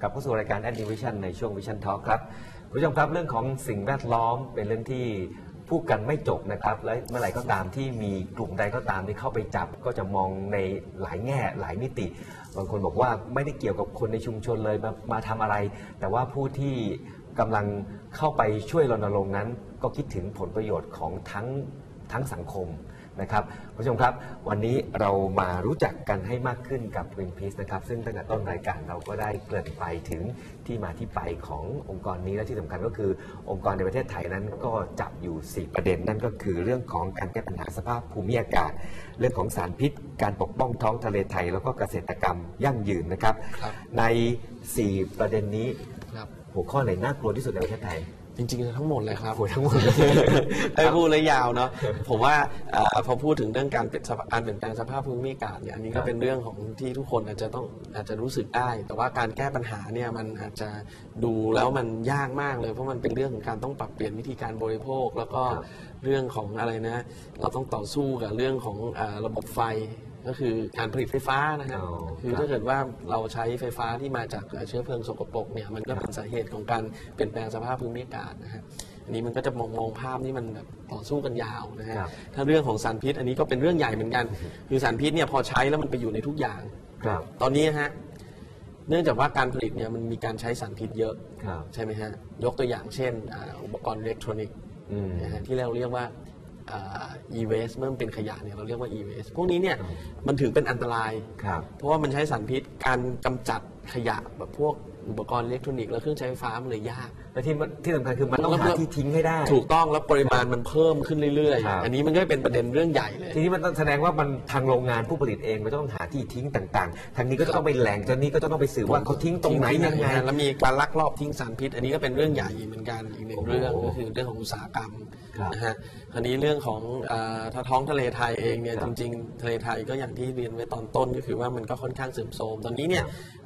กลับเข้าสู่รายการ a d v i s i o n ในช่วง Vision Talk ครับผู้ชมครับเรื่องของสิ่งแวดล้อมเป็นเรื่องที่พูดกันไม่จบนะครับและเมื่อไหร่ก็ตามที่มีกลุ่มใดก็ตามที่เข้าไปจับ ก็จะมองในหลายแง่หลายมิติ บางคนบอกว่าไม่ได้เกี่ยวกับคนในชุมชนเลยมามาทำอะไร แต่ว่าผู้ที่กำลังเข้าไปช่วยรณรงค์นั้น ก็คิดถึงผลประโยชน์ของทั้งทั้งสังคม นะครับคุณผู้ชมครับ วันนี้เรามารู้จักกันให้มากขึ้นกับ Greenpeace นะครับ ซึ่งตั้งแต่ต้นรายการเราก็ได้เกริ่นไปถึงที่มาที่ไปขององค์กรนี้และที่สำคัญก็คือองค์กรในประเทศไทยนั้นก็จับอยู่ 4 ประเด็น นั่นก็คือเรื่องของการแก้ปัญหาสภาพภูมิอากาศ เรื่องของสารพิษ การปกป้องท้องทะเลไทย แล้วก็เกษตรกรรมยั่งยืนนะครับครับใน 4 ประเด็นนี้ครับหัวข้อไหนน่ากลัวที่สุดในประเทศไทย จริงๆทั้งหมดเลยครับหัวทั้งหมดไอ้พูดเลยยาวเนาะผมว่าเอ่อพอพูดถึงเรื่องการเปลี่ยนสภาพการเปลี่ยนแปลงสภาพภูมิอากาศเนี่ยอันนี้ครัก็บเป็นเรื่องของที่ทุกคนอาจจะต้องอาจจะรู้สึกได้ แต่ว่าการแก้ปัญหาเนี่ยมันอาจจะดูแล้วมันยากมากเลย เพราะมันเป็นเรื่องของการต้องปรับเปลี่ยนวิธีการบริโภค แล้วก็เรื่องของอะไรนะ เราต้องต่อสู้กับเรื่องของเอ่อระบบไฟ ก็คือการผลิตไฟฟ้านะครับอ๋อคือครับถ้าเกิดว่าเราใช้ไฟฟ้าที่มาจากเชื้อเพลิงสกปรกเนี่ยมันก็เป็นสาเหตุของการเปลี่ยนแปลงสภาพภูมิอากาศนะฮะอันนี้มันก็จะมองมองภาพนี่มันแบบต่อสู้กันยาวนะฮะครับถ้าเรื่องของสารพิษ อันนี้ก็เป็นเรื่องใหญ่เหมือนกัน คือสารพิษเนี่ยพอใช้แล้วมันไปอยู่ในทุกอย่างครับ ตอนนี้ฮะเนื่องจากว่าการผลิตเนี่ยมันมีการใช้สารพิษเยอะครับใช่ไหมฮะยกตัวอย่างเช่นอ่าอุปกรณ์อิเล็กทรอนิกส์อืมนะฮะที่เราเรียกว่า อ่า e-waste เมื่อมันเป็นขยะเนี่ยเราเรียกว่า e-waste พวกนี้เนี่ยมันถือเป็นอันตราย ครับ เพราะว่ามันใช้สารพิษการกำจัดขยะแบบพวกอุปกรณ์อิเล็กทรอนิกส์และเครื่องใช้ไฟฟ้ามันเลยยาก และที่มันที่สำคัญคือมันต้องหาที่ทิ้งให้ได้ ถูกต้องแล้วปริมาณมันเพิ่มขึ้นเรื่อยครับๆอันนี้มันก็เป็นประเด็นเรื่องใหญ่เลย ทีนี้มันต้องแสดงว่ามันทางโรงงานผู้ผลิตเองมันต้องหาที่ทิ้งต่างๆ ทางนี้ก็จะต้องไปแหล่งทางนี้ก็จะต้องไปสืบว่าเขาทิ้งตรงไหนยังไง แล้วมีการลักลอบทิ้งสารพิษ อันนี้ก็เป็นเรื่องใหญ่เหมือนกันอีกหนึ่งเรื่องโอ้โหก็คือเรื่องของอุตสาหกรรมครับนะฮะคราวนี้เรื่องของเอ่อถ้าท้องทะเลไทยเองเนี่ยครัจบริงๆทะเลไทยก็อย่างที่เรียนไว้ตอนต้นก็คือว่ามันก็ค่อนข้างเสื่อมโทรมตอนนี้เนี่ย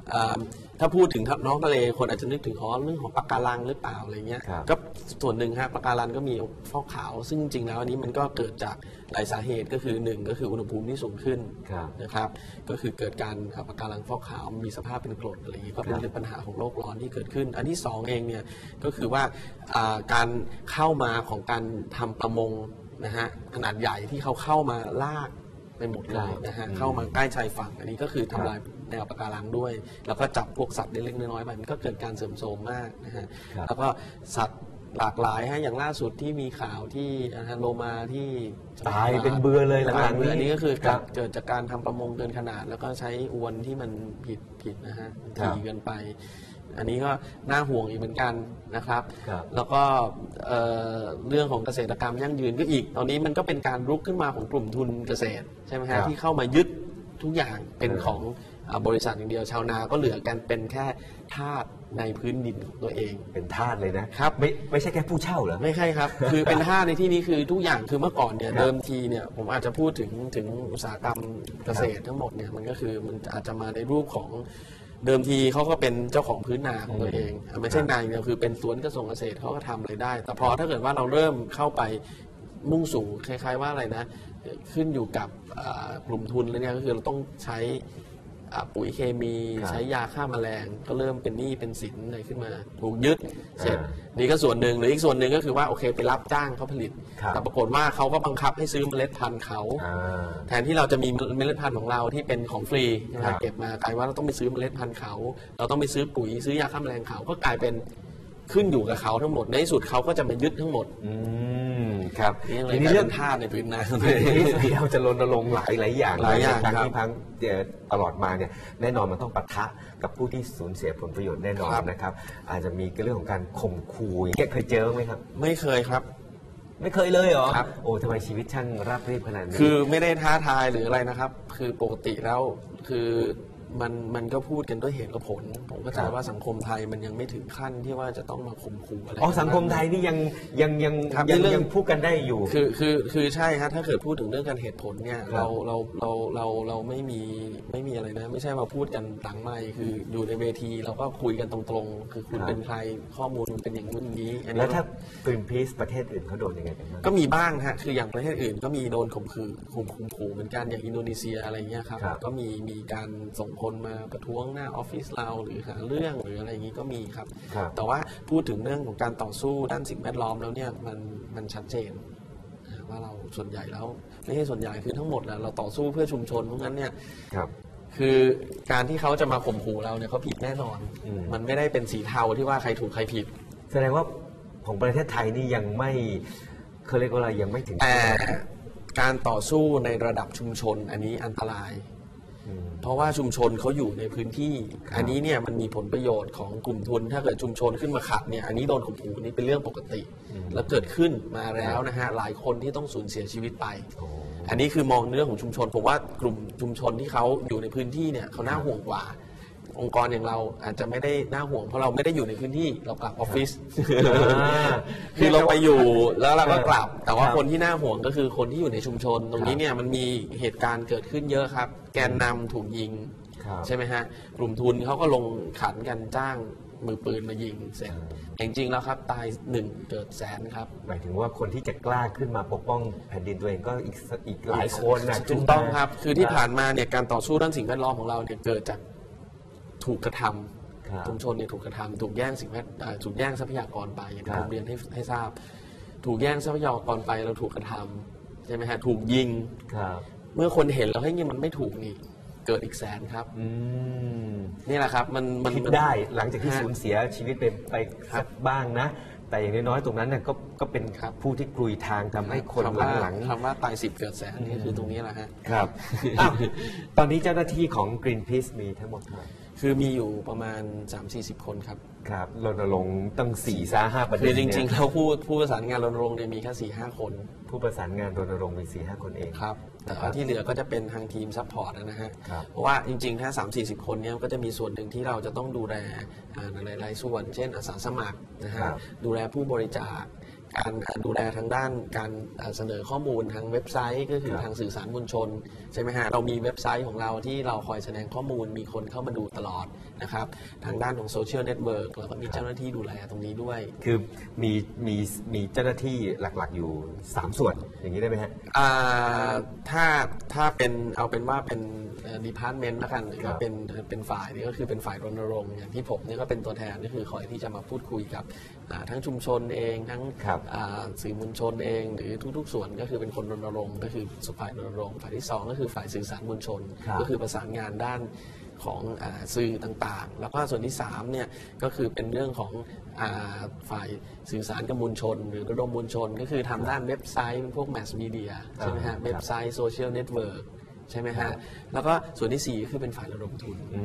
เอ่อ ถ้าพูดถึงน้องทะเลคนอาจจะนึกถึงอ๋อเรื่องของปะการังหรือเปล่าอะไรเงี้ยครับก็ส่วนหนึ่งฮะปะการังก็มีฟอกขาว ซึ่งจริงๆแล้วอันนี้มันก็เกิดจากหลายสาเหตุก็คือหนึ่งก็คืออุณหภูมิที่สูงขึ้นครับนะครับก็คือเกิดการปะการังฟอกขาวมีสภาพเป็นกรดอะไรอย่างนี้ก็เป็นครับเรื่องปัญหาของโลกร้อนที่เกิดขึ้น อันที่สองเองเนี่ยก็คือว่าอ่าการเข้ามาของการทำประมงนะฮะขนาดใหญ่ที่เขาเข้ามาลาก ไปหมดเลยนะฮะเข้ามาใกล้ชายฝั่งอันนี้ก็คือทำลายแนวปะการังด้วย แล้วก็จับพวกสัตว์เล็กๆน้อยๆไปมันก็เกิดการเสื่อมโทรมมากนะฮะครับ แล้วก็สัตว์หลากหลายฮะอย่างล่าสุดที่มีข่าวที่ฮันโลมาที่ตายเป็นเบื่อเลยหลังๆเบื่ออันนี้นี้ก็คือครับเกิดจากการทำประมงเกินขนาด แล้วก็ใช้อวนที่มันผิดผิดนะฮะครับถี่เกินไป อันนี้ก็น่าห่วงอีกเหมือนกันนะครับ ครับแล้วก็เอ่อเรื่องของเกษตรกรรมยั่งยืนก็อีก ตอนนี้มันก็เป็นการรุกขึ้นมาของกลุ่มทุนเกษตรใช่ไหมครัฮะบที่เข้ามายึดทุกอย่างเป็นเออของอ่าบริษัทอย่างเดียวชาวนาก็เหลือกันเป็นแค่ทาสในพื้นดินของตัวเอง เป็นทาสเลยนะครับ ไม่ไม่ใช่แค่ผู้เช่าเหรอ ไม่ใช่ครับ คือเป็นท่าในที่นี้คือทุกอย่างคือเมื่อก่อนเนี่ยครับเดิมทีเนี่ยผมอาจจะพูดถึงถึงอุตสาหกรรมเกษตรทั้งหมดเนี่ยมันก็คือมันอาจจะมาในรูปของ เดิมทีเขาก็เป็นเจ้าของพื้นนาของตัวเองไม่ใช่นาอย่างเดียวคือเป็นสวนกระทรวงเกษตรเขาก็ทำอะไรได้ แต่พอถ้าเกิดว่าเราเริ่มเข้าไปมุ่งสู่คล้าย ๆ ว่าอะไรนะ ขึ้นอยู่กับกลุ่มทุนแล้วเนี่ยก็คือเราต้องใช้ ปุ๋ยเคมีครับใช้ยาฆ่าแมลง ก็เริ่มเป็นหนี้เป็นสินอะไรขึ้นมา ถูกยึดเสร็จอ่านี่ก็ส่วนหนึ่งหรืออีกส่วนหนึ่งก็คือว่าโอเคไปรับจ้างเขาผลิต ครับ แต่ปรากฏว่าเขาก็บังคับให้ซื้อเมล็ดพันธุ์เขา อ่า แทนที่เราจะมีเมล็ดพันธุ์ของเราที่เป็นของฟรีนะครัฮะบเก็บมากลายว่าเราต้องไปซื้อเมล็ดพันธุ์เขา เราต้องไปซื้อปุ๋ยซื้อยาฆ่าแมลงเขาก็กลายเป็นขึ้นอยู่กับเขาทั้งหมดในที่สุดเขาก็จะมายึดทั้งหมด อืม ครับนี่เลยทีกนี้ลายเรื่เป็องนท่าสในพื้นนาที่ที่เราจะรณรงค์หลายหลายอย่างหลายอย่างครั้งครับที่พังเอ่อตลอดมาเนี่ยแน่นอนมันต้องปะทะกับผู้ที่สูญเสียผลประโยชน์แน่นอนครับนะครับ อาจจะมีเรื่องของการข่มขู่อย่างเงี้ยเคยเจอไหมครับ ไม่เคยครับไม่เคยเลยเหรอครับโอ้ทำไมชีวิตช่างราบเรียบขนาดนี้ คือไม่ได้ท้าทายหรืออะไรนะครับ คือปกติแล้วคือ มันมันก็พูดกันด้วยเหตุและผล ผมก็ครัจะบว่าสังคมไทยมันยังไม่ถึงขั้นที่ว่าจะต้องมาข่มขู่อะไรอ๋อสังคมไทยนี่ยังยังยังครับยังในเรื่องยังพูดกันได้อยู่ คือคือคือใช่ฮะถ้าเกิดพูดถึงเรื่องการเหตุผลเนี่ยครับเราเราเราเราเราไม่มีไม่มีอะไรนะ ไม่ใช่มาพูดกันหลังไม่คืออยู่ในเวทีเราก็คุยกันตรงๆ คือคุณครับเป็นใครข้อมูลมันเป็นอย่างนู้นอย่างนี้อันนี้แล้วถ้า Greenpeace ประเทศอื่นเขาโดนยังไงกันบ้างก็มีบ้างฮะคืออย่างประเทศอื่นก็มีโดนข่มขืนข่มข่มขู่เหมือนกันอย่างอินโดนีเซียอะไรเงี้ยครับครับก็มีมีการส่งคนมาประท้วงหน้าออฟฟิศเราหรือหาเรื่องหรืออะไรอย่างนี้ก็มีครับครับ แต่ว่าพูดถึงเรื่องของการต่อสู้ด้านสิ่งแวดล้อมแล้วเนี่ยมันมันชัดเจนนะว่าเราส่วนใหญ่แล้วไม่ใช่ส่วนใหญ่คือทั้งหมดแหละเราต่อสู้เพื่อชุมชนเพราะงั้นเนี่ยครับคือการที่เขาจะมาข่มขู่เราเนี่ยเขาผิดแน่นอนอืมมันไม่ได้เป็นสีเทาที่ว่าใครถูกใครผิด แสดงว่าของประเทศไทยนี่ยังไม่เขาเรียกว่าอะไรยังไม่ถึงแต่การต่อสู้ในระดับชุมชนอันนี้อันตรายอืม เพราะว่าชุมชนเขาอยู่ในพื้นที่ครับอันนี้เนี่ยมันมีผลประโยชน์ของกลุ่มทุน ถ้าเกิดชุมชนขึ้นมาขัดเนี่ยอันนี้โดนข่มขู่นี่เป็นเรื่องปกติ แล้วเกิดขึ้นมาแล้วนะฮะหลายคนที่ต้องสูญเสียชีวิตไปโอ้อันนี้คือมองเรื่องของชุมชนผมว่ากลุ่มชุมชนที่เขาอยู่ในพื้นที่เนี่ยเขาน่าห่วงกว่า องค์กรอย่างเราอาจจะไม่ได้น่าห่วงเพราะเราไม่ได้อยู่ในพื้นที่เรากลับออฟฟิศคือเราไปอยู่แล้วเราก็กลับ แต่ว่าครับคนที่น่าห่วงก็คือคนที่อยู่ในชุมชน ตรงนี้เนี่ยมันมีเหตุการณ์เกิดขึ้นเยอะครับ แกนนำถูกยิงครับใช่ไหมฮะกลุ่มทุนเขาก็ลงขันกันจ้างมือปืนมายิงเสร็จแต่จริงๆแล้วครับ ตายหนึ่งเกิดแสนครับ หมายถึงว่าคนที่จะกล้าขึ้นมาปกป้องแผ่นดินตัวเองก็อีกสอีกหลายคนนะถูกต้องครับ คือที่ผ่านมาเนี่ยการต่อสู้ด้านสิ่งแวดล้อมของเราเนี่ยเกิดจาก ถูกกระทำครับชุมชนเนี่ยถูกกระทำถูกแย่งสิ่งแวดเอ่อถูกแย่งทรัพยากรไปอย่างที่ครัผบมเรียนให้ให้ทราบ ถูกแย่งทรัพยากรไปเราถูกกระทำใช่ไหมฮะถูกยิงครับเมื่อคนเห็นแล้วให้ยนี่มันไม่ถูกนี่เกิดอีกแสนครับอืมนี่แหละครับ มันมันคิดมันได้หลังจากที่ฮะสูญเสียชีวิตไปไปครับสักบ้างนะ แต่อย่างน้อยๆตรงนั้นเนี่ยก็ก็เป็นครับผู้ที่กลุยทางทำให้คนคำว่าหลังคำว่าตายสิบเกิดแสนนี่คือตรงนี้แหละฮะๆครับอ้าวตอนนี้เจ้าหน้าที่ของ Greenpeace มีทั้งหมดเท่าไหร่ คือมีอยู่ประมาณ 3-40 คนครับ ครับรณรงค์ตั้งสี่สาห้าประเด็คืนอจริงเนี่ยๆแล้วผู้ผู้ประสานงานรณรงค์เนี่ยมีแค่สี่ห้าคนผู้ประสานงานรณรงค์มีสี่ห้าคนเอง ครับ แต่ว่าที่เหลือก็จะเป็นทางทีมซัพพอร์ตนะฮะ ครับ เพราะว่าจริงๆ ถ้า 3 4 0 คนเนี่ยก็จะมีส่วนหนึ่งที่เราจะต้องดูแลอ่าในหลายๆส่วน เช่นอาสาสมัครนะครัฮะบดูแลผู้บริจาค การอ่าดูแลทางด้านการอ่าเสนอข้อมูลทางเว็บไซต์ก็คือทางสื่อสารมวลชนใช่ไหมฮะเรามีเว็บไซต์ของเราที่เราคอยแสดงข้อมูลมีคนเข้ามาดูตลอดนะครับทางด้านของโซเชียลเน็ตเวิร์กเราก็มีเจ้าหน้าที่ดูแลตรงนี้ด้วย คือมีมีมีเจ้าหน้าที่หลักๆอยู่ 3 ส่วนอย่างนี้ได้ไหมฮะอ่าถ้าถ้าเป็นเอาเป็นว่าเป็นดีพาร์ตเมนต์ละกันหรือครัว่าบเป็นเป็นฝ่ายนี่ก็คือเป็นฝ่ายรณรงค์อย่างที่ผมเนี่ยก็เป็นตัวแทนก็คือคอยที่จะมาพูดคุยกับอ่า ทั้งชุมชนเองทั้งครับอ่าสื่อมวลชนเอง หรือทุกๆ ส่วนก็คือเป็นคนรณรงค์ก็คือฝ่ายรณรงค์ฝ่ายที่สองก็คือฝ่ายสื่อสารมวลชนครับก็คือประสานงานด้านของอาสื่อต่างๆ แล้วก็ส่วนที่3เนี่ยก็คือเป็นเรื่องของอาฝ่ายสื่อสารกับมวลชน หรือระดมมวลชน ก็คือทำด้านเว็บไซต์เป็นพวกแมสมีเดียใช่ไหมครัฮะบเว็บไซต์โซเชียลเน็ตเวิร์ก ใช่ไหมฮะแล้วก็ส่วนที่4ก็คือเป็นฝ่ายระดมทุนอื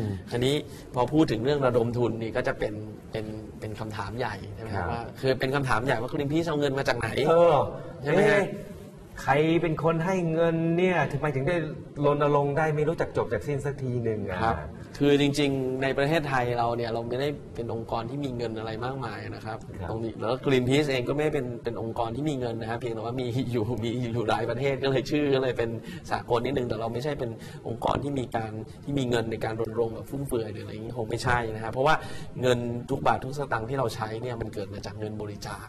ม อันนี้พอพูดถึงเรื่องระดมทุนนี่ก็จะเป็นเป็นเป็นคำถามใหญ่ใช่ไหมครัฮะบว่าคือเป็นคำถามใหญ่ว่าคุณลิมพี่เอาเงินมาจากไหน เออใช่ไหมฮะ เอ๊ะใครเป็นคนให้เงินเนี่ยทำไมถึงได้รณรงค์ได้ไม่รู้จักจบจากสิ้นสักทีหนึ่งอะครับ คือจริงๆ ในประเทศไทยเราเนี่ยเราไม่ได้เป็นองค์กรที่มีเงินอะไรมากมายนะครับครับตรงนี้แล้วกรีนพีซเองก็ไม่ได้เป็นเป็นองค์กรที่มีเงินนะครับเพียงแต่ว่ามีอยู่มีอยู่หลายประเทศก็เลยชื่อก็เลยเป็นสากลนิดนึงแต่เราไม่ใช่เป็นองค์กรที่มีการที่มีเงินในการรณรงค์แบบฟุ่มเฟือยหรืออะไรอย่างนี้คงไม่ใช่นะครับเพราะว่าเงินทุกบาททุกสตางค์ที่เราใช้เนี่ยมันเกิดมาจากเงินบริจาค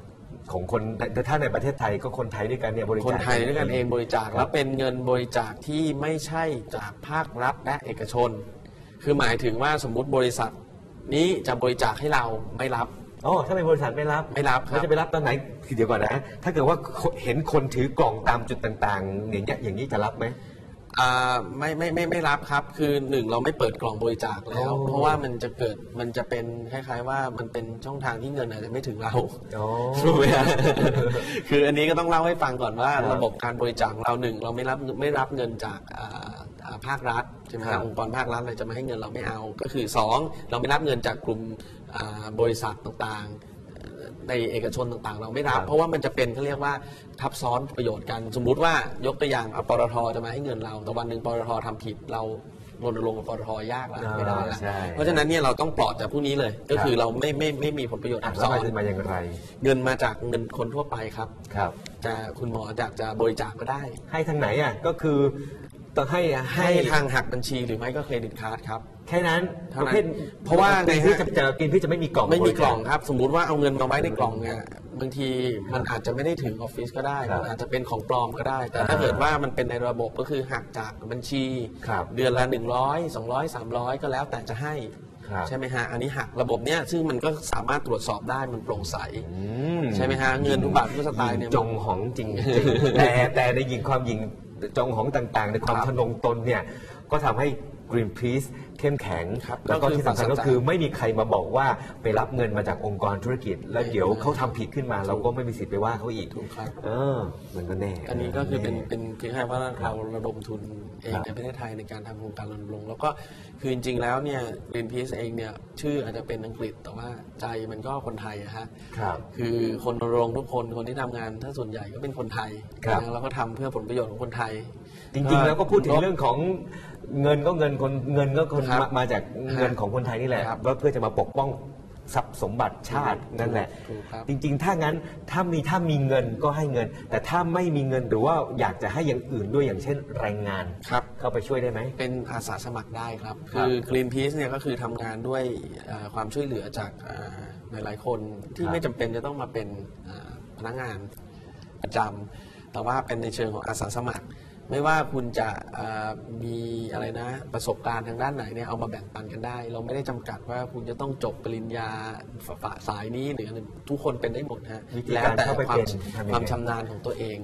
ของคนแต่ถ้าในประเทศไทยก็คนไทยด้วยกันเนี่ยบริจาคคนไทยด้วยกันเองบริจาคแล้วเป็นเงินบริจาคที่ไม่ใช่จากภาครัฐและเอกชน คือหมายถึงว่าสมมุติบริษัท นี้จะบริจาคให้เราไม่รับ อ๋อถ้าเป็นบริษัทไม่รับไม่รับครับ แล้วจะไปรับตอนไหนคือเดี๋ยวก่อนนะ ถ้าเกิดว่าเห็นคนถือกล่องตามจุดต่างๆ อย่างเงี้ยอย่างนี้จะรับไหม อ่าไม่ไม่ไม่ไม่รับครับ คือหนึ่งเราไม่เปิดกล่องบริจาคแล้ว อ๋อ เพราะว่ามันจะเกิดมันจะเป็นคล้ายๆ ว่ามันเป็นช่องทางที่เงินอาจจะไม่ถึงเราอ๋อ ถูกไหมฮะ คืออันนี้ก็ต้องเล่าให้ฟังก่อนว่า ครับ ระบบการบริจาคของเราหนึ่งเราไม่รับไม่รับเงินจากอ่าอ่า ภาครัฐใช่ไหมครัฮะบองค์กรภาครัฐอะไรจะมาให้เงินเราไม่เอา ก็คือสองเราไม่รับเงินจากกลุ่มอ่าบริษัทต่างๆ ในเอกชนต่างๆ เราไม่รับครับ เพราะว่ามันจะเป็นเขาเรียกว่าทับซ้อนประโยชน์กันสมมุติว่ายกตัวอย่างเอาปตทจะมาให้เงินเรา แต่วันหนึ่งปตททำผิดเรารณรงค์กับปตทยากแล้วไม่ได้ละใช่เพราะฉะนั้นเนี่ยเราต้องปลอดจากผู้นี้เลย ก็คือเราไม่ไม่ไม่มีผลประโยชน์อะทับแล้วซ้อมันนจะมาอย่างไร เงินมาจากเงินคนทั่วไปครับครับจะคุณหมออยากจะบริจาคก็ได้ ให้ทางไหนอะก็คือ ต้องให้ให้ทางหักบัญชีหรือไม่ก็เครดิตการ์ดครับ แค่นั้นเท่าประนั้นเภทเพราะว่าไงกินฮะพี่จะจะกินพี่จะไม่มีกล่อง ไม่มีกล่องบริจาครับ สมมุติว่าเอาเงินมาไว้ในกล่องเนี่ยบางทีมันอาจจะไม่ได้ถึงออฟฟิศก็ได้ครับมันอาจจะเป็นของปลอมก็ได้ แต่อ่าถ้าเกิดว่ามันเป็นในระบบก็คือหักจากบัญชี ครับเดือนละ 100 200 300 ก็แล้วแต่จะให้ ครับ ใช่ไหมฮะ อันนี้หักระบบเนี้ยซึ่งมันก็สามารถตรวจสอบได้มันโปร่งใสอืมใช่ไหมฮะ เงินทุกบาททุกสตางค์เนี่ย จงหองจริงๆแต่แต่ในยิงความยิง จงหองต่างๆ ในความครับทะนงตนเนี่ยก็ทำให้ Greenpeace เข้มแข็งครับแล้วก็ก็คือที่สำคัญปราศจากก็คือไม่มีใครมาบอกว่าไปรับเงินมาจากองค์กรธุรกิจ แล้วเดี๋ยวเขาทำผิดขึ้นมา เราก็ไม่มีสิทธิ์ไปว่าเขาอีกถูกครับเออมันก็แน่ อันนี้ก็คือเป็นแเป็นเพียงแค่ว่าเราระดมทุนเองครับในประเทศไทยในการทำโครงการรณรงค์แล้วก็คือจริงๆแล้วเนี่ย Greenpeace เองเนี่ยชื่ออาจจะเป็นอังกฤษแต่ว่าใจมันก็คนไทยอะฮะครับคือคนรณรงค์ทุกคนคนที่ทำงานถ้าส่วนใหญ่ก็เป็นคนไทยครับนะแล้วก็ทำเพื่อผลประโยชน์ของคนไทย จริงๆแล้วก็พูดถึงเรื่องของ เงินก็เงินคนเงินก็คนครับมามาจากเงินของคนไทยนี่แหละครับว่าเพื่อจะมาปกป้องทรัพย์สมบัติชาตินั่นแหละ ถูกครับ จริงๆ ถ้างั้นถ้ามีถ้ามีเงินก็ให้เงิน แต่ถ้าไม่มีเงินหรือว่าอยากจะให้อย่างอื่นด้วยอย่างเช่นแรงงาน ครับ เข้าไปช่วยได้ไหม เป็นอาสาสมัครได้ครับ ครับคือ Greenpeace เนี่ยก็คือทำงานด้วยเอ่อความช่วยเหลือจากเอ่อหลายๆคนที่ครับ ไม่จำเป็นจะต้องมาเป็นเอ่อพนักงานประจำแต่ว่าเป็นในเชิงของอาสาสมัคร ไม่ว่าคุณจะเอ่อมีอะไรนะประสบการณ์ทางด้านไหนเนี่ยเอามาแบ่งปันกันได้ เราไม่ได้จำกัดว่าคุณจะต้องจบปริญญาฝฝสายนี้หรืออะไรทุกคนเป็นได้หมดฮะวิธีแล้วการแต่เข้าไปความเป็นทำยังไงความชำนาญของตัวเอง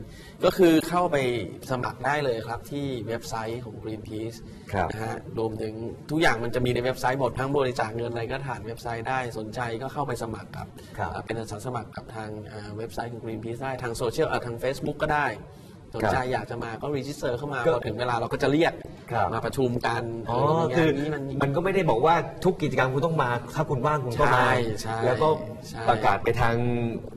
ก็คือเข้าไปสมัครได้เลยครับที่เว็บไซต์ของ Greenpeace ครับนะฮะรวมถึงทุกอย่างมันจะมีในเว็บไซต์หมดทั้งบริจาคเงินอะไรก็ผ่านเว็บไซต์ได้สนใจก็เข้าไปสมัครกับครับเอ่อเป็นอาสาสมัครกับทางเอ่อเว็บไซต์ของ Greenpeace ได้ทางโซเชียลเอ่อทาง Facebook ก็ได้ สนใจอยากจะมาก็รีจิสเตอร์เข้ามาก็พอถึงเวลาเราก็จะเรียกครับมาประชุมกันอ๋อเมีคืองานนี้มันมันก็ไม่ได้บอกว่าทุกกิจกรรมคุณต้องมา ถ้าคุณว่างคุณก็มาใช่ใช่แล้วก็ใช่ประกาศไปทาง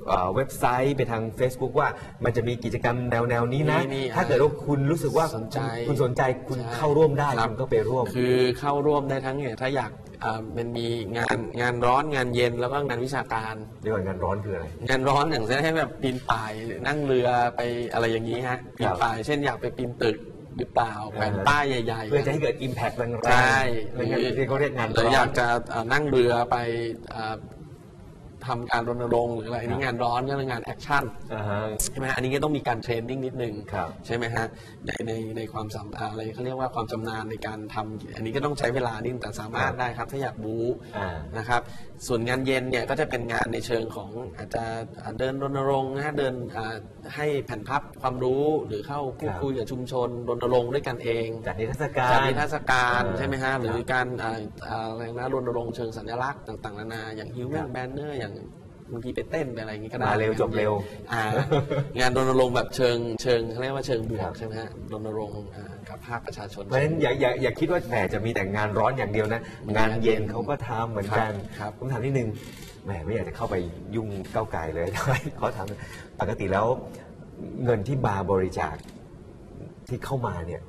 เอ่อเว็บไซต์ไปทาง Facebook ว่ามันจะมีกิจกรรมแนวแนวๆนี้นะนี่ถ้าเกิดว่าคุณรู้สึกว่าสนใจคุณสนใจคุณใช่เข้าร่วมได้ครับคุณก็ไปร่วม คือเข้าร่วมได้ทั้งเนี่ยถ้าอยาก อ่ามันมีงานงานร้อนงานเย็นแล้วก็งานวิชาการ เรียกว่างานร้อนคืออะไร งานร้อนอย่างเช่นให้แบบปีนป่ายหรือนั่งเรือไปอะไรอย่างนี้ฮะปีนป่าย เช่นอยากไปปีนตึกหรือเปล่าแขวนป้ายใหญ่ๆเพื่อจะให้เกิด Impact แรงๆใช่อะไรเงี้ยที่เขาเรียกงานหรืร้อออยานกจะเอ่อนั่งเรือไปเอ่อ ทำการรณรงค์หรืออะไรอันนี้งานร้อนก็เป็นงานแอคชั่นอ่าฮะใช่ไหมฮะอันนี้ก็ต้องมีการเทรนนิ่งนิดนึงครับใช่ไหมฮะในในในความสามารถอะไรเขาเรียกว่าความชำนาญในการทำอันนี้ก็ต้องใช้เวลานิดนึงแต่สามารถได้ครับถ้าอยากบู๊อ่านะครับส่วนงานเย็นเนี่ยก็จะเป็นงานในเชิงของอาจจะอ่าเดินรณรงค์นะฮะเดินอ่าให้แผ่นพับความรู้หรือเข้าพูดครับคุยกับชุมชนรณรงค์ด้วยกันเองจัดนิทรรศการจัดนิทรรศการอ่าใช่ไหมฮะหรือครับการอ่าอ่าอะไรนะรณรงค์เชิงสัญลักษณ์ต่างๆนานาอย่างฮิวแมครันบแบนเนอร์อย่างบางทีไปเต้นไปอะไรอย่างงี้ก็ได้มาเร็วจบเร็วอ่างานรณรงค์แบบเชิงเชิงเขาเรียกว่าเชิงบวครักบใช่ไหมฮะรณรงค์อ่ากับภาคประชาชน เพราะฉะนั้นอย่าอย่าอย่าคิดว่าแหมจะมีแต่งานร้อนอย่างเดียวนะ งานเย็นเขาก็ทำเหมือนกันครับผมถามนิดนึงแหมไม่อยากจะเข้าไปยุ่งก้าวไก่เลยเขาถามปกติแล้วเงินที่มาบริจาคที่เข้ามาเนี่ย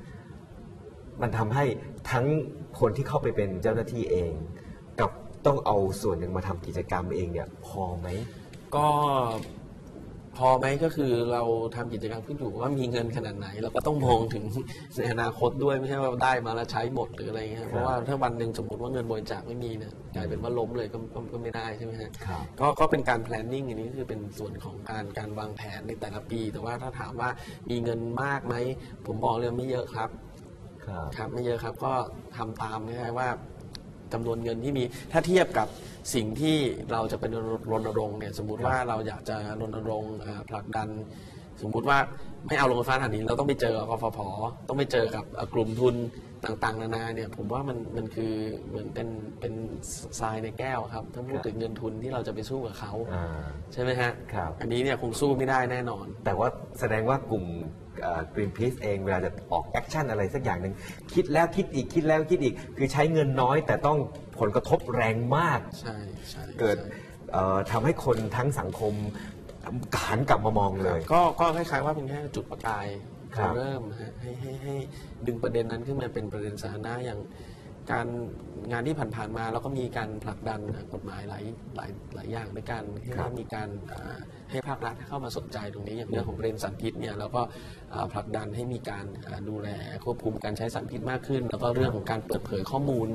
มันทำให้ทั้งคนที่เข้าไปเป็นเจ้าหน้าที่เองกับ ต้องเอาส่วนหนึ่งมาทำกิจกรรมเองเนี่ยพอไหม ก็พอไหมก็คือเราทำกิจกรรมขึ้นอยู่ว่ามีเงินขนาดไหน เราก็ต้องมองถึง ในอนาคตด้วยไม่ใช่ว่าได้มาแล้วใช้หมดหรืออะไรเงี้ยเพราะว่าถ้าวันหนึ่งสมมติว่าเงินบริจาคไม่มีเนี่ยกลายเป็นว่าล้มเลยก็ก็ก็ไม่ได้ใช่ไหมฮะครับ ก็ก็เป็นการ planning อันนี้คือเป็นส่วนของการการวางแผนในแต่ละปี แต่ว่าถ้าถามว่ามีเงินมากไหมผมบอกเลยไม่เยอะครับ ครับ ครับไม่เยอะครับก็ทำตามง่ายๆว่า จำนวนเงินที่มีถ้าเทียบกับสิ่งที่เราจะเป็นรณรงค์เนี่ยสมมติว่าเราอยากจะรณรงค์อ่อผลักดัน สมมุติว่าไม่เอาโรงไฟฟ้าถ่านหินเราต้องไปเจอกับกฟผต้องไปเจอกับเอ่อกลุ่มทุน ต่างๆ นานาเนี่ยผมว่ามันมันคือเหมือนเป็นเป็นทรายในแก้วครับถ้าพูดถึงเงินทุนที่เราจะไปสู้กับเขาอ่าใช่ไหมฮะครับอันนี้เนี่ยคงสู้ไม่ได้แน่นอน แต่ว่าแสดงว่ากลุ่มกรีนพีซเองเวลาจะออกแอคชั่นอะไรสักอย่างหนึ่งคิดแล้วคิดอีกคิดแล้วคิดอีก คือใช้เงินน้อยแต่ต้องผลกระทบแรงมากใช่ใช่เกิดใช่เอ่อทำให้คนทั้งสังคมหันกลับมามองเลย ก็ก็คล้ายๆว่าเป็นแค่จุดประกาย ครับเริ่มฮะให้ให้ให้ดึงประเด็นนั้นขึ้นมาเป็นประเด็นสาธารณะอย่างการงานที่ผ่านๆมาแล้วก็มีการผลักดันกฎหมายหลายหลายหลายอย่างด้วยกันให้มีการอ่าให้ภาครัฐเข้ามาสนใจตรงนี้อย่างเรื่องของประเด็นสารพิษเนี่ยแล้วก็อ่าผลักดันให้มีการอ่าดูแลควบคุมการใช้สารพิษมากขึ้น แล้วก็เรื่องของการเปิดเผยข้อมูล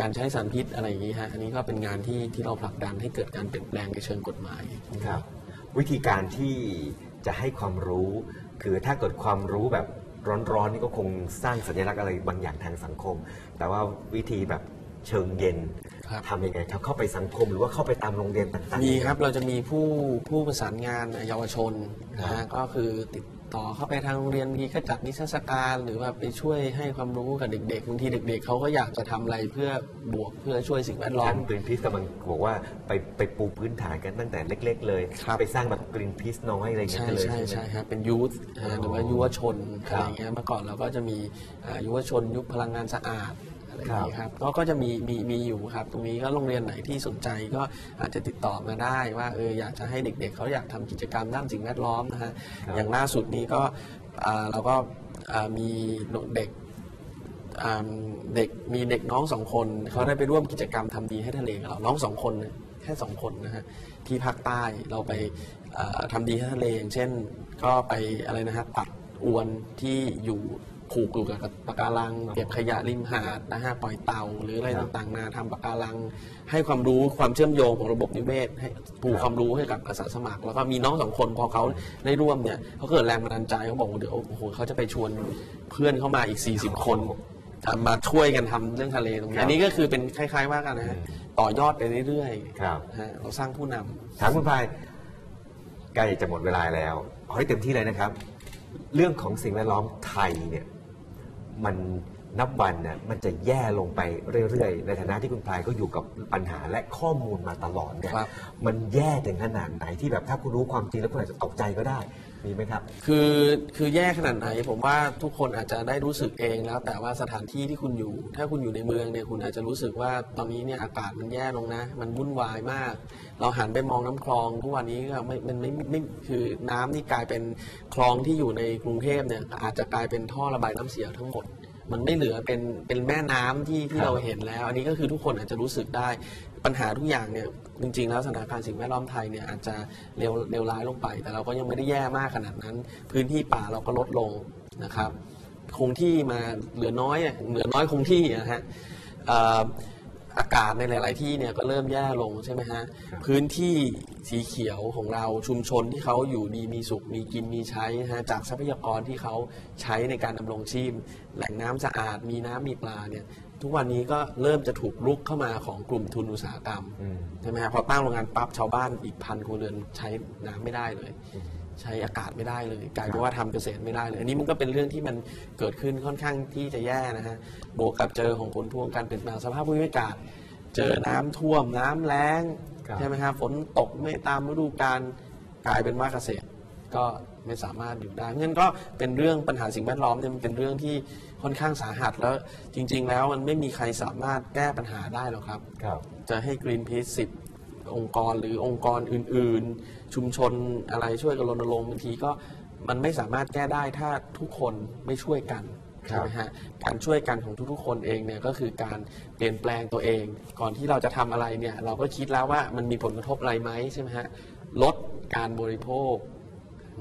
การใช้สารพิษอะไรอย่างนี้ฮะอันนี้ก็เป็นงานที่ที่เราผลักดันให้เกิดการเปลี่ยนแปลงในเชิงกฎหมายครับวิธีการที่จะให้ความรู้ คือถ้าเกิดความรู้แบบร้อนๆนี่ก็คงสร้างสัญลักษณ์อะไรบางอย่างทางสังคม แต่ว่าวิธีแบบเชิงเย็นครับทำยังไงครับเข้าไปสังคมหรือว่าเข้าไปตามโรงเรียนต่างๆมีครับเราจะมีผู้ผู้ประสานงานเยาวชนนะครัฮะบก็คือติด ต่อเข้าไปทางโรงเรียนบางทีก็จัดนิทรรศการ หรือว่าไปช่วยให้ความรู้กับเด็กๆบางทีเด็ก ๆเขาก็อยากจะทำอะไรเพื่อบวกเพื่อช่วยสิ่งแวดล้อทามงกรีนพีซกำลังบอกว่าไปไปปูพื้นฐานกันตั้งแต่เล็ก ๆ เลยครับไปสร้างแบบกรีนพีซน้อยอะไรอย่างเงี้ยใช่กันเลยใช่ใช่ใช่ไหมฮะเป็นยูธอ๋อหรือว่ายุวชนคอะรับไรอย่างเงี้ยเมื่อก่อนเราก็จะมีอ่ายุวชนยุคพลังงานสะอาด อะไรอย่างนี้ครับครับก็ก็จะมีมีมีอยู่ครับ ตรงนี้ก็โรงเรียนไหนที่สนใจก็อาจจะติดต่อมาได้ว่าเอออยากจะให้เด็กๆ เขาอยากทำกิจกรรมด้านสิ่งแวดล้อมนะฮะอย่างล่าสุดนี้ก็อ่าเราก็อ่ามีเด็กอ่าเด็กมีเด็กน้องสองคนเขาได้ไปร่วมกิจกรรมทำดีให้ทะเลกับเราน้องสองคนเนี่ยแค่สองคนนะฮะที่ภาคใต้เราไปอ่าทำดีให้ทะเลอย่างเช่น ก็ไปอะไรนะฮะตัดอวนที่อยู่ ผูกอยู่กับปะการังเก็บขยะริมหาดนะฮะปล่อยเต่าหรืออะไรครับต่างๆนาทำปะการัง ให้ความรู้ความเชื่อมโยงของระบบนิเวศให้ผูกความรู้ให้กับอาสาสมัคร แล้วก็มีน้องสองคนพอเขาได้ร่วมเนี่ยเขาเกิดแรงบันดาลใจเขาบอกว่าเดี๋ยวโอ้โหเขาจะไปชวนเพื่อนเข้ามาอีก 40 คนมาช่วยกันทำเรื่องทะเลตรงคนี้รับอันนี้ก็คือเป็นคล้าย ๆ ว่ากันนะฮะต่อยอดไปเรื่อยครับๆฮะเราสร้างผู้นำถามคุณพายใกล้จะหมดเวลาแล้วเอาให้เต็มที่เลยนะครับ เรื่องของสิ่งแวดล้อมไทยเนี่ย มันนับวันเนี่ยมันจะแย่ลงไปเรื่อยๆ ในฐานะที่คุณพายก็อยู่กับปัญหาและข้อมูลมาตลอดเนี่ยครับ มันแย่ถึงขนาดไหนที่แบบถ้าคุณรู้ความจริงแล้วคุณอาจจะตกใจก็ได้ มีไหมครับ คือคือแย่ขนาดไหนผมว่าทุกคนอาจจะได้รู้สึกเองแล้ว แต่ว่าสถานที่ที่คุณอยู่ ถ้าคุณอยู่ในเมืองเนี่ยคุณอาจจะรู้สึกว่าตอนนี้เนี่ยอากาศมันแย่ลงนะ มันวุ่นวายมาก เราหันไปมองน้ำคลองทุกวันนี้ก็ไม่มันไม่ไม่ไม่คือน้ำนี่กลายเป็นคลองที่อยู่ในกรุงเทพเนี่ยอาจจะกลายเป็นท่อระบายน้ำเสียทั้งหมดมันไม่เหลือเป็นเป็นแม่น้ำที่ที่เราเห็นแล้ว อันนี้ก็คือทุกคนอาจจะรู้สึกได้ ปัญหาทุกอย่างเนี่ยจริงๆ แล้วสถานการณ์สิ่งแวดล้อมไทยเนี่ยอาจจะเลวเลวร้ายลงไป แต่เราก็ยังไม่ได้แย่มากขนาดนั้น พื้นที่ป่าเราก็ลดลงนะครับ คงที่มาเหลือน้อยอะเหลือน้อยคงที่นะฮะเอ่ออากาศในหลาย ๆ ที่เนี่ยก็เริ่มแย่ลงใช่ไหมฮะครับพื้นที่สีเขียวของเราชุมชนที่เขาอยู่ดีมีสุขมีกินมีใช้นะฮะจากทรัพยากรที่เขาใช้ในการดำรงชีพ แหล่งน้ำสะอาดมีน้ำมีปลาเนี่ย ทุกวันนี้ก็เริ่มจะถูกลุกเข้ามาของกลุ่มทุนอุตสาหกรรมอืมใช่ไหมฮะพอตั้งโรงงานปั๊บชาวบ้านอีกพันครัวเรือนใช้น้ำไม่ได้เลย ใช้อากาศไม่ได้เลยกลายเป็นว่าทำเกษตรไม่ได้เลย อันนี้มันก็เป็นเรื่องที่มันเกิดขึ้นค่อนข้างที่จะแย่นะฮะบวกกับเจอของผลพวงการเปลี่ยนแปลงสภาพภูมิอากาศ เจอน้ำท่วมน้ำแล้งครับใช่ไหมฮะฝนตกไม่ตามฤดูกาลกลายเป็นว่าเกษตร ก็ไม่สามารถอยู่ได้งั้นก็เป็นเรื่องปัญหาสิ่งแวดล้อมเนี่ยมันเป็นเรื่องที่ค่อนข้างสาหัสแล้วจริง ๆ แล้วมันไม่มีใครสามารถแก้ปัญหาได้หรอกครับ ครับ จะให้ Greenpeace 10องค์กรหรือองค์กรอื่น ๆ ชุมชนอะไรช่วยกันรณรงค์บางทีก็มันไม่สามารถแก้ได้ถ้าทุกคนไม่ช่วยกันครับใช่ไหมฮะการช่วยกันของทุกๆ คนเองเนี่ยก็คือการเปลี่ยนแปลงตัวเอง ก่อนที่เราจะทำอะไรเนี่ยเราก็คิดแล้วว่ามันมีผลกระทบอะไรไหมใช่ไหมฮะลดการบริโภค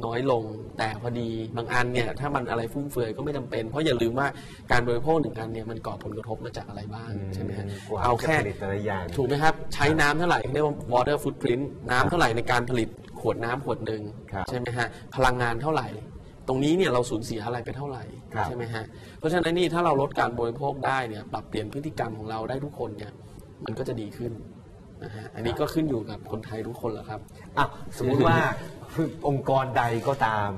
น้อยลง แต่พอดีบางอันเนี่ยถ้ามันอะไรฟุ่มเฟือยก็ไม่จำเป็น เพราะอย่าลืมว่าการบริโภคหนึ่งอันเนี่ยมันก่อผลกระทบมาจากอะไรบ้างใช่ไหมฮะกว่าเอาแค่จะผลิตแต่ละอย่างถูกไหมครับ ใช้น้ำเท่าไหร่เรียกว่า water footprint น้ำเท่าไหร่ในการผลิตขวดน้ำขวดหนึ่งครับใช่ไหมฮะพลังงานเท่าไหร่ตรงนี้เนี่ยเราสูญเสียอะไรไปเท่าไหร่ครับใช่ไหมฮะเพราะฉะนั้นนี่ถ้าเราลดการบริโภคได้เนี่ยปรับเปลี่ยนพฤติกรรมของเราได้ทุกคนเนี่ยมันก็จะดีขึ้น นะฮะอันนี้ก็ขึ้นอยู่กับคนไทยทุกคนแหละครับ อะสมมุติว่า องค์กรใดก็ตาม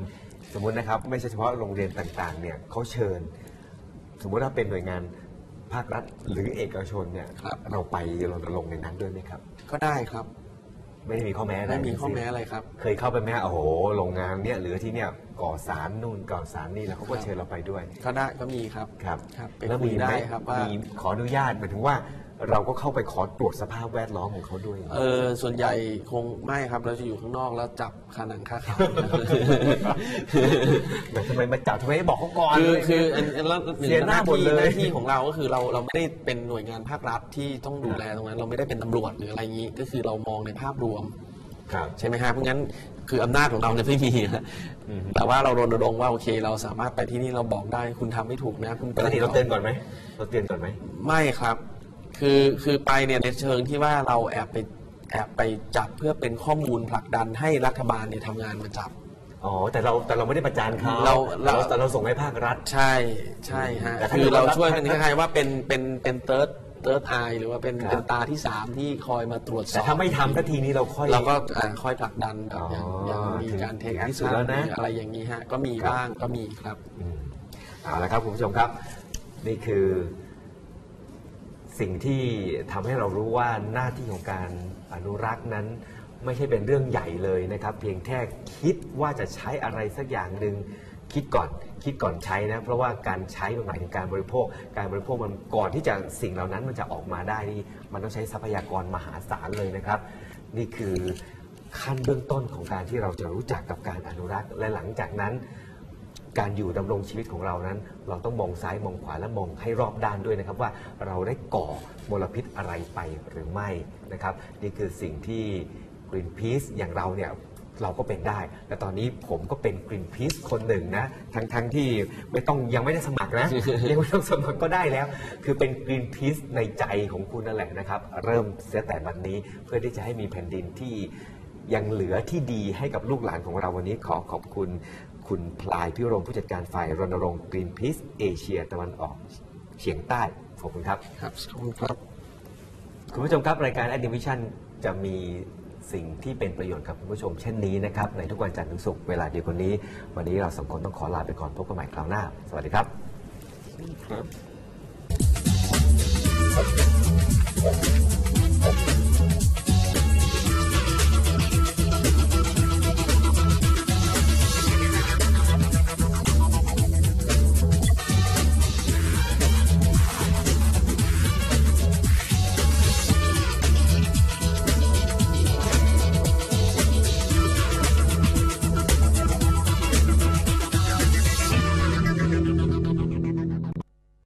สมมุตินะครับ ไม่ใช่เฉพาะโรงเรียนต่างๆ เนี่ยเขาเชิญ สมมุติว่าเป็นหน่วยงานภาครัฐหรือเอกชนเนี่ยครับ เราไปรณรงค์ในนั้นด้วยไหมครับ ก็ได้ครับไม่ได้มีข้อแม้อะไรไม่มีข้อทั้งสิ้นแม้อะไรครับ เคยเข้าไปไหมฮะโอ้โหโรงงานเนี่ยหรือที่เนี่ยก่อสารนู่นก่อสารนี่แล้วเขาก็ครับเชิญเราไปด้วย ก็ได้ก็มีครับ ครับ ครับไปแล้วคุมียไหมได้ครับว่า มีขออนุญาตหมายถึงว่า เราก็เข้าไปขอตรวจสภาพแวดล้อมของเขาด้วยเออส่วนใหญ่คงไม่ครับเราจะอยู่ข้างนอกแล้วจับคาหนังคาเขาแต่ทำไมมาจับทำไมไม่บอกเขาก่อนคือเลยคืออันอันแล้วหนึ่งเสียหน้าหมดเลยหน้าที่ของเราก็คือเราเราไม่ได้เป็นหน่วยงานภาครัฐที่ต้องดูแลตรงนั้น เราไม่ได้เป็นตำรวจหรืออะไรอย่างนี้ ก็คือเรามองในภาพรวมครับใช่ไหมฮะเพราะงั้นคืออำนาจของเราเนี่ยไม่มีนะอืมแต่ว่าเรารณรงค์ว่าโอเค เราสามารถไปที่นี่เราบอกได้คุณทำไม่ถูกนะ คุณปกติเราเตือนก่อนไหมเราเตือนก่อนไหมไม่ครับ คือคือไปเนี่ยในเชิงที่ว่าเราแอบไปแอบไปจับเพื่อเป็นข้อมูลผลักดันให้รัฐบาลเนี่ยทำงานมาจับ อ๋อ แต่เราแต่เราไม่ได้ประจานเขาเราเราแต่เราส่งให้ภาครัฐ ใช่ใช่ฮะแต่ถ้าคือเราเกิดว่าช่วยเป็นคล้ายๆว่าเป็นเป็นเป็นเติร์ดเติร์ดไอหรือว่าเป็นครับ เป็นตาที่สามที่คอยมาตรวจสแต่อบถ้าไม่ทำสักทีนี้เราค่อย เราก็อ่าคอยผลักดันแบบอย่างอ๋ออย่างมีถึงการเทคถึงแอคที่สุดชั่นแล้วนะ อะไรอย่างนี้ฮะก็มีครับบ้างก็มีครับอืมเอาละครับคุณผู้ชมครับ นี่คือ สิ่งที่ทำให้เรารู้ว่าหน้าที่ของการอนุรักษ์นั้น ไม่ใช่เป็นเรื่องใหญ่เลยนะครับ เพียงแค่คิดว่าจะใช้อะไรสักอย่างหนึ่งคิดก่อนคิดก่อนใช้นะ เพราะว่าการใช้มันหมายถึงการบริโภค การบริโภคมันก่อนที่จะสิ่งเหล่านั้นมันจะออกมาได้นี่มันต้องใช้ทรัพยากรมหาศาลเลยนะครับ นี่คือขั้นเบื้องต้นของการที่เราจะรู้จักกับการอนุรักษ์และหลังจากนั้น การอยู่ดำรงชีวิตของเรานั้น เราต้องมองซ้ายมองขวาและมองให้รอบด้านด้วยนะครับ ว่าเราได้ก่อมลพิษอะไรไปหรือไม่นะครับนี่คือสิ่งที่ Greenpeace อย่างเราเนี่ยเราก็เป็นได้และตอนนี้ผมก็เป็น Greenpeace คนหนึ่งนะ ทั้งทั้งที่ไม่ต้องยังไม่ได้สมัครนะ ยังไม่ต้องสมัครก็ได้แล้ว คือเป็น Greenpeace ในใจของคุณนั่นแหละนะครับ เริ่มเสียแต่บัดนนี้เพื่อที่จะให้มีแผ่นดินที่ยังเหลือที่ดีให้กับลูกหลานของเราวันนี้ขอขอบคุณ คุณพลายพิรมผู้จัดการฝ่ายรณรงค์ Greenpeace เอเชียตะวันออกเฉียงใต้ ขอบคุณครับ ครับขอบคุณครับ คุณผู้ชมครับ รายการ a d i v i s i o n จะมีสิ่งที่เป็นประโยชน์กับคุณผู้ชมเช่นนี้นะครับ ในทุกวันจันทร์ถึงศุกร์เวลาเดียวกันนี้ วันนี้เราสองคนต้องขอลาไปก่อนพบกันใหม่คราวหน้า สวัสดีครับ ครับ